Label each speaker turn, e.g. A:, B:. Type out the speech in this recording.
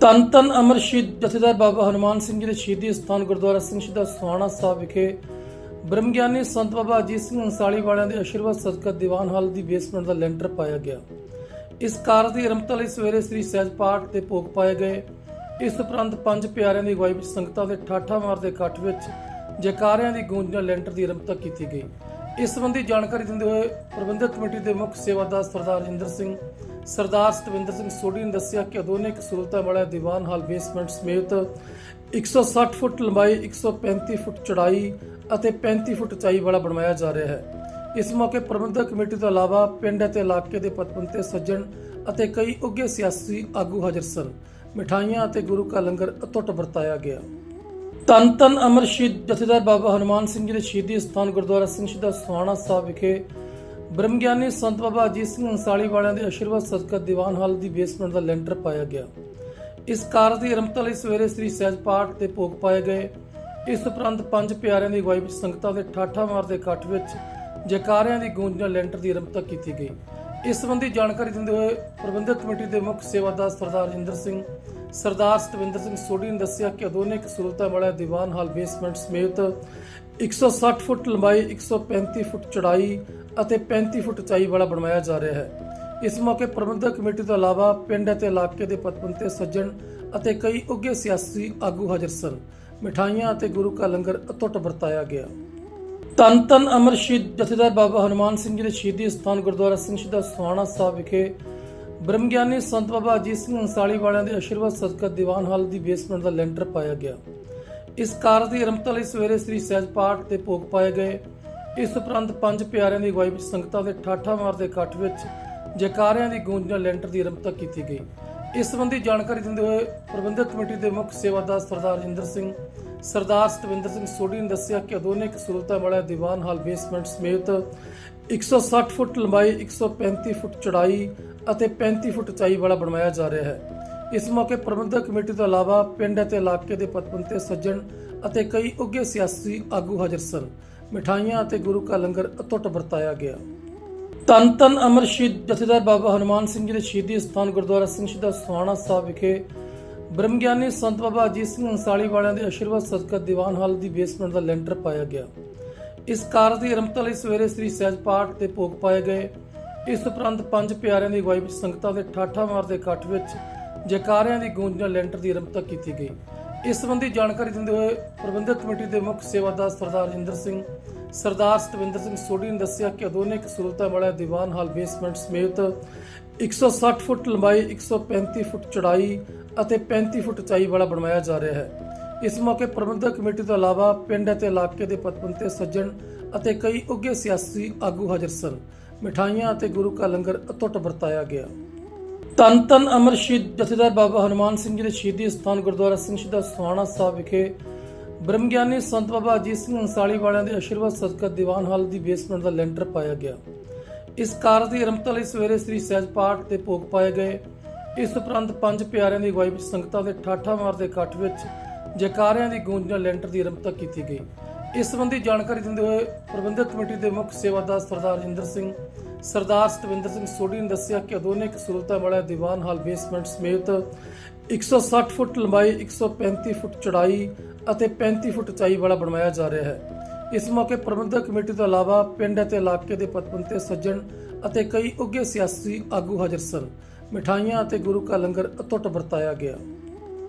A: ਧੰਨ ਧੰਨ ਅਮਰ ਸ਼ਹੀਦ ਜਥੇਦਾਰ ਬਾਬਾ ਹਨੂਮਾਨ ਸਿੰਘ ਜੀ ਦੇ ਸ਼ਹੀਦੀ ਸਥਾਨ ਗੁਰਦੁਆਰਾ ਸਿੰਘ ਸ਼ਹੀਦਾ ਸੁਹਾਣਾ ਸਾਹਿਬ ਵਿਖੇ ਬ੍ਰਹਮ ਗਿਆਨੀ ਸੰਤ ਬਾਬਾ ਅਜੀਤ ਸਿੰਘ ਅੰਸਾਲੀ ਵਾਲਿਆਂ ਦੇ ਆਸ਼ੀਰਵਾਦ ਸਦਕਾ ਦੀਵਾਨ ਹਾਲ ਦੀ ਬੇਸਮੈਂਟ ਦਾ ਲੈਂਟਰ ਪਾਇਆ ਗਿਆ। ਇਸ ਕਾਰਜ ਦੀ ਆਰੰਭਤਾ ਲਈ ਸਵੇਰੇ ਸ੍ਰੀ ਸਹਿਜ ਪਾਠ ਤੇ ਭੋਗ ਪਾਏ ਗਏ। ਇਸ ਉਪਰੰਤ ਪੰਜ ਪਿਆਰਿਆਂ ਦੀ ਅਗਵਾਈ ਵਿੱਚ ਸੰਗਤਾਂ ਦੇ ਠਾਠਾ ਮਾਰਦੇ ਇਕੱਠ ਵਿੱਚ ਜੈਕਾਰਿਆਂ ਦੀ ਗੂੰਜ ਨਾਲ ਲੈਂਟਰ ਦੀ ਆਰੰਭਤਾ ਕੀਤੀ ਗਈ। ਇਸ ਸੰਬੰਧੀ ਜਾਣਕਾਰੀ ਦਿੰਦੇ ਹੋਏ ਪ੍ਰਬੰਧਕ ਕਮੇਟੀ ਦੇ ਮੁੱਖ ਸੇਵਾਦਾਰ ਸਰਦਾਰ ਰਜਿੰਦਰ ਸਿੰਘ, ਸਰਦਾਰ ਸਤਵਿੰਦਰ ਸਿੰਘ ਸੋਢੀ ਨੇ ਦੱਸਿਆ ਕਿ ਆਧੁਨਿਕ ਸਹੂਲਤਾਂ ਵਾਲਾ ਦੀਵਾਨ ਹਾਲ ਬੇਸਮੈਂਟ ਸਮੇਤ 160 ਫੁੱਟ ਲੰਬਾਈ 135 ਫੁੱਟ ਚੜਾਈ ਅਤੇ 35 ਫੁੱਟ ਉਚਾਈ ਵਾਲਾ ਬਣਵਾਇਆ ਜਾ ਰਿਹਾ ਹੈ। ਇਸ ਮੌਕੇ ਪ੍ਰਬੰਧਕ ਕਮੇਟੀ ਤੋਂ ਇਲਾਵਾ ਪਿੰਡ ਅਤੇ ਇਲਾਕੇ ਦੇ ਪਤਵੰਤੇ, ਸੱਜਣ ਅਤੇ ਕਈ ਉੱਘੇ ਸਿਆਸੀ ਆਗੂ ਹਾਜ਼ਰ ਸਨ। ਮਿਠਾਈਆਂ ਅਤੇ ਗੁਰੂ ਕਾ ਲੰਗਰ ਅਤੁੱਟ ਵਰਤਾਇਆ ਗਿਆ। ਧੰਨ ਧੰਨ ਅਮਰ ਸ਼ਹੀਦ ਜਥੇਦਾਰ ਬਾਬਾ ਹਨੂਮਾਨ ਸਿੰਘ ਜੀ ਦੇ ਸ਼ਹੀਦੀ ਸਥਾਨ ਗੁਰਦੁਆਰਾ ਸਿੰਘ ਸ਼ਹੀਦਾ ਸੁਹਾਣਾ ਸਾਹਿਬ ਵਿਖੇ ਬ੍ਰਹਮ ਗਿਆਨੀ ਸੰਤ ਬਾਬਾ ਅਜੀਤ ਸਿੰਘ ਅੰਸਾਲੀ ਵਾਲਿਆਂ ਦੇ ਆਸ਼ੀਰਵਾਦ ਸਦਕਾ ਦੀਵਾਨ ਹਾਲ ਦੀ ਬੇਸਮੈਂਟ ਦਾ ਲੈਂਟਰ ਪਾਇਆ ਗਿਆ। ਇਸ ਕਾਰਜ ਦੀ ਆਰੰਭਤਾ ਲਈ ਸਵੇਰੇ ਸ੍ਰੀ ਸਹਿਜ ਪਾਠ ਤੇ ਭੋਗ ਪਾਏ ਗਏ। ਇਸ ਉਪਰੰਤ ਪੰਜ ਪਿਆਰਿਆਂ ਦੀ ਅਗਵਾਈ ਵਿੱਚ ਸੰਗਤਾਂ ਦੇ ਠਾਠਾ ਮਾਰਦੇ ਇਕੱਠ ਵਿੱਚ ਜੈਕਾਰਿਆਂ ਦੀ ਗੂੰਜ ਨਾਲ ਲੈਂਟਰ ਦੀ ਆਰੰਭਤਾ ਕੀਤੀ ਗਈ। ਇਸ ਸੰਬੰਧੀ ਜਾਣਕਾਰੀ ਦਿੰਦੇ ਹੋਏ ਪ੍ਰਬੰਧਕ ਕਮੇਟੀ ਦੇ ਮੁੱਖ ਸੇਵਾਦਾਰ ਸਰਦਾਰ ਰਜਿੰਦਰ ਸਿੰਘ, ਸਰਦਾਰ ਸਤਵਿੰਦਰ ਸਿੰਘ ਸੋਢੀ ਨੇ ਦੱਸਿਆ ਕਿ ਆਧੁਨਿਕ ਸਹੂਲਤਾਂ ਵਾਲਾ ਦੀਵਾਨ ਹਾਲ ਬੇਸਮੈਂਟ ਸਮੇਤ 160 ਫੁੱਟ ਲੰਬਾਈ 135 ਫੁੱਟ ਚੌੜਾਈ ਅਤੇ 35 ਫੁੱਟ ਉਚਾਈ ਵਾਲਾ ਬਣਵਾਇਆ ਜਾ ਰਿਹਾ ਹੈ। ਇਸ ਮੌਕੇ ਪ੍ਰਬੰਧਕ ਕਮੇਟੀ ਤੋਂ ਇਲਾਵਾ ਪਿੰਡ ਅਤੇ ਇਲਾਕੇ ਦੇ ਪਤਵੰਤੇ ਸੱਜਣ ਅਤੇ ਕਈ ਉੱਘੇ ਸਿਆਸੀ ਆਗੂ ਹਾਜ਼ਰ ਸਨ। ਮਿਠਾਈਆਂ ਅਤੇ ਗੁਰੂ ਕਾ ਲੰਗਰ ਅਤੁੱਟ ਵਰਤਾਇਆ ਗਿਆ। ਧੰਨ ਧੰਨ ਅਮਰ ਸ਼ਹੀਦ ਜਥੇਦਾਰ ਬਾਬਾ ਹਨੂਮਾਨ ਸਿੰਘ ਜੀ ਦੇ ਸ਼ਹੀਦੀ ਸਥਾਨ ਗੁਰਦੁਆਰਾ ਸਿੰਘ ਸ਼ਹੀਦਾ ਸੁਹਾਣਾ ਸਾਹਿਬ ਵਿਖੇ ਬ੍ਰਹਮ ਗਿਆਨੀ ਸੰਤ ਬਾਬਾ ਅਜੀਤ ਸਿੰਘ ਅੰਸਾਲੀ ਵਾਲਿਆਂ ਦੇ ਆਸ਼ੀਰਵਾਦ ਸਦਕਾ ਦੀਵਾਨ ਹਾਲ ਦੀ ਬੇਸਮੈਂਟ ਦਾ ਲੈਂਟਰ ਪਾਇਆ ਗਿਆ। ਇਸ ਕਾਰਜ ਦੀ ਆਰੰਭਤਾ ਲਈ ਸਵੇਰੇ ਸ੍ਰੀ ਸਹਿਜ ਪਾਠ ਤੇ ਭੋਗ ਪਾਏ ਗਏ। ਇਸ ਉਪਰੰਤ ਪੰਜ ਪਿਆਰਿਆਂ ਦੀ ਅਗਵਾਈ ਵਿੱਚ ਸੰਗਤਾਂ ਦੇ ਠਾਠਾ ਮਾਰਦੇ ਇਕੱਠ ਵਿੱਚ ਜੈਕਾਰਿਆਂ ਦੀ ਗੂੰਜ ਨਾਲ ਲੈਂਟਰ ਦੀ ਆਰੰਭਤਾ ਕੀਤੀ ਗਈ। ਇਸ ਸੰਬੰਧੀ ਜਾਣਕਾਰੀ ਦਿੰਦੇ ਹੋਏ ਪ੍ਰਬੰਧਕ ਕਮੇਟੀ ਦੇ ਮੁੱਖ ਸੇਵਾਦਾਰ ਸਰਦਾਰ ਰਜਿੰਦਰ ਸਿੰਘ, ਸਰਦਾਰ ਸਤਵਿੰਦਰ ਸਿੰਘ ਸੋਢੀ ਨੇ ਦੱਸਿਆ ਕਿ ਆਧੁਨਿਕ ਸਹੂਲਤਾਂ ਵਾਲਾ ਦੀਵਾਨ ਹਾਲ ਬੇਸਮੈਂਟ ਸਮੇਤ 160 ਫੁੱਟ ਲੰਬਾਈ 135 ਫੁੱਟ ਚੌੜਾਈ ਅਤੇ 35 ਫੁੱਟ ਉਚਾਈ ਵਾਲਾ ਬਣਵਾਇਆ ਜਾ ਰਿਹਾ ਹੈ। ਇਸ ਮੌਕੇ ਪ੍ਰਬੰਧਕ ਕਮੇਟੀ ਤੋਂ ਇਲਾਵਾ ਪਿੰਡ ਅਤੇ ਇਲਾਕੇ ਦੇ ਪਤਵੰਤੇ ਸੱਜਣ ਅਤੇ ਕਈ ਉੱਘੇ ਸਿਆਸੀ ਆਗੂ ਹਾਜ਼ਰ ਸਨ। ਮਿਠਾਈਆਂ ਅਤੇ ਗੁਰੂ ਕਾ ਲੰਗਰ ਅਤੁੱਟ ਵਰਤਾਇਆ ਗਿਆ। ਧੰਨ ਧੰਨ ਅਮਰ ਸ਼ਹੀਦ ਜਥੇਦਾਰ ਬਾਬਾ ਹਨੂਮਾਨ ਸਿੰਘ ਜੀ ਦੇ ਸ਼ਹੀਦੀ ਸਥਾਨ ਗੁਰਦੁਆਰਾ ਸਿੰਘ ਸ਼ਹੀਦਾ ਸੁਹਾਣਾ ਸਾਹਿਬ ਵਿਖੇ ਬ੍ਰਹਮ ਗਿਆਨੀ ਸੰਤ ਬਾਬਾ ਅਜੀਤ ਸਿੰਘ ਅੰਸਾਲੀ ਵਾਲਿਆਂ ਦੇ ਆਸ਼ੀਰਵਾਦ ਸਦਕਾ ਦੀਵਾਨ ਹਾਲ ਦੀ ਬੇਸਮੈਂਟ ਦਾ ਲੈਂਟਰ ਪਾਇਆ ਗਿਆ। ਇਸ ਕਾਰਜ ਦੀ ਆਰੰਭਤਾ ਲਈ ਸਵੇਰੇ ਸ੍ਰੀ ਸਹਿਜ ਪਾਠ ਤੇ ਭੋਗ ਪਾਏ ਗਏ। ਇਸ ਉਪਰੰਤ ਪੰਜ ਪਿਆਰਿਆਂ ਦੀ ਅਗਵਾਈ ਵਿੱਚ ਸੰਗਤਾਂ ਦੇ ਠਾਠਾ ਮਾਰਦੇ ਇਕੱਠ ਵਿੱਚ ਜੈਕਾਰਿਆਂ ਦੀ ਗੂੰਜ ਨਾਲ ਲੈਂਟਰ ਦੀ ਆਰੰਭਤਾ ਕੀਤੀ ਗਈ। ਇਸ ਸੰਬੰਧੀ ਜਾਣਕਾਰੀ ਦਿੰਦੇ ਹੋਏ ਪ੍ਰਬੰਧਕ ਕਮੇਟੀ ਦੇ ਮੁੱਖ ਸੇਵਾਦਾਰ ਸਰਦਾਰ ਰਜਿੰਦਰ ਸਿੰਘ, ਸਰਦਾਰ ਸਤਵਿੰਦਰ ਸਿੰਘ ਸੋਢੀ ਨੇ ਦੱਸਿਆ ਕਿ ਆਧੁਨਿਕ ਸਹੂਲਤਾਂ ਵਾਲਾ ਦੀਵਾਨ ਹਾਲ ਬੇਸਮੈਂਟ ਸਮੇਤ 160 ਫੁੱਟ ਲੰਬਾਈ 135 ਫੁੱਟ ਚੌੜਾਈ ਅਤੇ 35 ਫੁੱਟ ਉਚਾਈ ਵਾਲਾ ਬਣਵਾਇਆ ਜਾ ਰਿਹਾ ਹੈ। ਇਸ ਮੌਕੇ ਪ੍ਰਬੰਧਕ ਕਮੇਟੀ ਤੋਂ ਇਲਾਵਾ ਪਿੰਡ ਅਤੇ ਇਲਾਕੇ ਦੇ ਪਤਵੰਤੇ ਸੱਜਣ ਅਤੇ ਕਈ ਉੱਘੇ ਸਿਆਸੀ ਆਗੂ ਹਾਜ਼ਰ ਸਨ। ਮਿਠਾਈਆਂ ਅਤੇ ਗੁਰੂ ਕਾ ਲੰਗਰ ਅਤੁੱਟ ਵਰਤਾਇਆ ਗਿਆ। ਧੰਨ ਧੰਨ ਅਮਰ ਸ਼ਹੀਦ ਜਥੇਦਾਰ ਬਾਬਾ ਹਨੂਮਾਨ ਸਿੰਘ ਜੀ ਦੇ ਸ਼ਹੀਦੀ ਸਥਾਨ ਗੁਰਦੁਆਰਾ ਸਿੰਘ ਸ਼ਹੀਦਾ ਸੁਹਾਣਾ ਸਾਹਿਬ ਵਿਖੇ। ਬ੍ਰਹਮ ਗਿਆਨੀ ਸੰਤ ਬਾਬਾ ਅਜੀਤ ਸਿੰਘ ਅੰਸਾਲੀ ਵਾਲਿਆਂ ਦੇ ਆਸ਼ੀਰਵਾਦ ਸਦਕਾ ਦੀਵਾਨ ਹਾਲ ਦੀ ਬੇਸਮੈਂਟ ਦਾ ਲੈਂਟਰ ਪਾਇਆ ਗਿਆ। ਇਸ ਕਾਰਜ ਦੀ ਆਰੰਭਤਾ ਲਈ ਸਵੇਰੇ ਸ੍ਰੀ ਸਹਿਜ ਪਾਠ ਤੇ ਭੋਗ ਪਾਏ ਗਏ। ਇਸ ਉਪਰੰਤ ਪੰਜ ਪਿਆਰਿਆਂ ਦੀ ਅਗਵਾਈ ਵਿੱਚ ਸੰਗਤਾਂ ਦੇ ਠਾਠਾ ਮਾਰਦੇ ਇਕੱਠ ਵਿੱਚ ਜੈਕਾਰਿਆਂ ਦੀ ਗੂੰਜ ਨਾਲ ਲੈਂਟਰ ਦੀ ਆਰੰਭਤਾ ਕੀਤੀ ਗਈ। ਇਸ ਸੰਬੰਧੀ ਜਾਣਕਾਰੀ ਦਿੰਦੇ ਹੋਏ ਪ੍ਰਬੰਧਕ ਕਮੇਟੀ ਦੇ ਮੁੱਖ ਸੇਵਾਦਾਰ ਸਰਦਾਰ ਰਜਿੰਦਰ ਸਿੰਘ ਸਰਦਾਰ ਸਤਵਿੰਦਰ ਸਿੰਘ ਸੋਢੀ ਨੇ ਦੱਸਿਆ ਕਿ ਆਧੁਨਿਕ ਸਹੂਲਤਾਂ ਵਾਲਾ ਦੀਵਾਨ ਹਾਲ ਬੇਸਮੈਂਟ ਸਮੇਤ 160 ਫੁੱਟ ਲੰਬਾਈ 135 ਫੁੱਟ ਚੌੜਾਈ ਅਤੇ 35 ਫੁੱਟ ਉਚਾਈ ਵਾਲਾ ਬਣਵਾਇਆ ਜਾ ਰਿਹਾ ਹੈ। ਇਸ ਮੌਕੇ ਪ੍ਰਬੰਧਕ ਕਮੇਟੀ ਤੋਂ ਇਲਾਵਾ ਪਿੰਡ ਅਤੇ ਇਲਾਕੇ ਦੇ ਪਤਵੰਤੇ ਸੱਜਣ ਅਤੇ ਕਈ ਉੱਘੇ ਸਿਆਸੀ ਆਗੂ ਹਾਜ਼ਰ ਸਨ। ਮਿਠਾਈਆਂ ਅਤੇ ਗੁਰੂ ਕਾ ਲੰਗਰ ਅਤੁੱਟ ਵਰਤਾਇਆ ਗਿਆ।